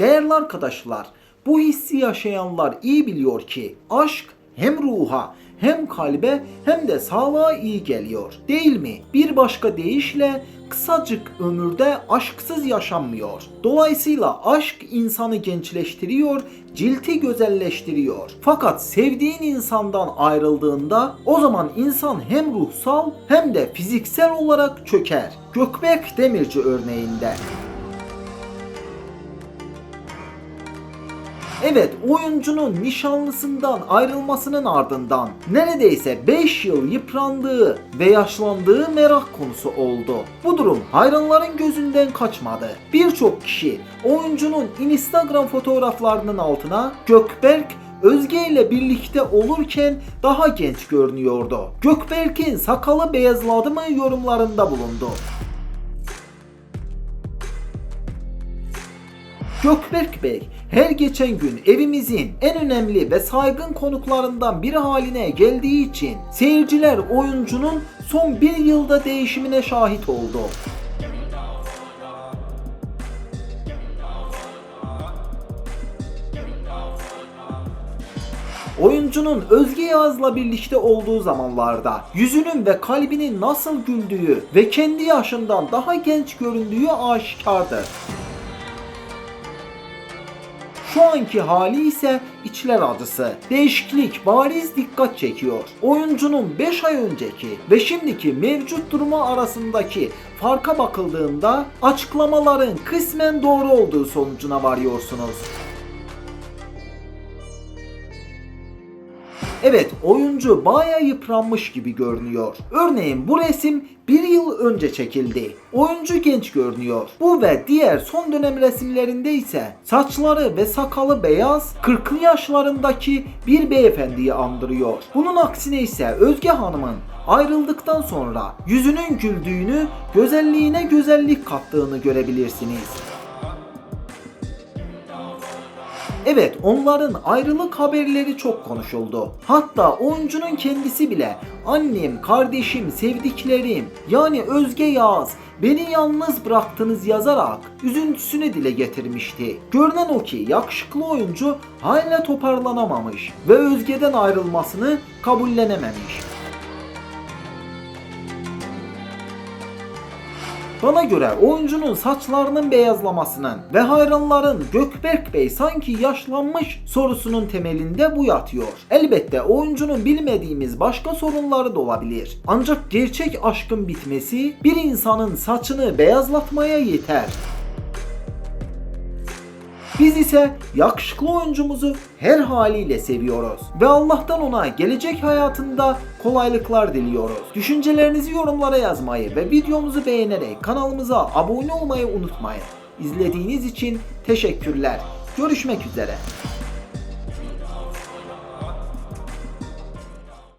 Değerli arkadaşlar, bu hissi yaşayanlar iyi biliyor ki aşk hem ruha hem kalbe hem de sağlığa iyi geliyor. Değil mi? Bir başka deyişle kısacık ömürde aşksız yaşanmıyor. Dolayısıyla aşk insanı gençleştiriyor, cilti güzelleştiriyor. Fakat sevdiğin insandan ayrıldığında o zaman insan hem ruhsal hem de fiziksel olarak çöker. Gökberk Demirci örneğinde. Evet oyuncunun nişanlısından ayrılmasının ardından neredeyse 5 yıl yıprandığı ve yaşlandığı merak konusu oldu. Bu durum hayranların gözünden kaçmadı. Birçok kişi oyuncunun Instagram fotoğraflarının altına Gökberk Özge ile birlikte olurken daha genç görünüyordu. Gökberk'in sakalı beyazladı mı yorumlarında bulundu. Gökberk Bey her geçen gün evimizin en önemli ve saygın konuklarından biri haline geldiği için seyirciler oyuncunun son bir yılda değişimine şahit oldu. Oyuncunun Özge Yağız'la birlikte olduğu zamanlarda yüzünün ve kalbinin nasıl güldüğü ve kendi yaşından daha genç göründüğü aşikardır. Şu anki hali ise içler acısı. Değişiklik bariz dikkat çekiyor. Oyuncunun 5 ay önceki ve şimdiki mevcut durumu arasındaki farka bakıldığında açıklamaların kısmen doğru olduğu sonucuna varıyorsunuz. Evet oyuncu baya yıpranmış gibi görünüyor. Örneğin bu resim bir yıl önce çekildi. Oyuncu genç görünüyor. Bu ve diğer son dönem resimlerinde ise saçları ve sakalı beyaz 40'lı yaşlarındaki bir beyefendiyi andırıyor. Bunun aksine ise Özge Hanım'ın ayrıldıktan sonra yüzünün güldüğünü, güzelliğine güzellik kattığını görebilirsiniz. Evet onların ayrılık haberleri çok konuşuldu. Hatta oyuncunun kendisi bile annem, kardeşim, sevdiklerim yani Özge Yağız beni yalnız bıraktınız yazarak üzüntüsünü dile getirmişti. Görünen o ki yakışıklı oyuncu hala toparlanamamış ve Özge'den ayrılmasını kabullenememiş. Bana göre oyuncunun saçlarının beyazlamasının ve hayranların Gökberk Bey sanki yaşlanmış sorusunun temelinde bu yatıyor. Elbette oyuncunun bilmediğimiz başka sorunları da olabilir. Ancak gerçek aşkın bitmesi bir insanın saçını beyazlatmaya yeter. Biz ise yakışıklı oyuncumuzu her haliyle seviyoruz ve Allah'tan ona gelecek hayatında kolaylıklar diliyoruz. Düşüncelerinizi yorumlara yazmayı ve videomuzu beğenerek kanalımıza abone olmayı unutmayın. İzlediğiniz için teşekkürler. Görüşmek üzere.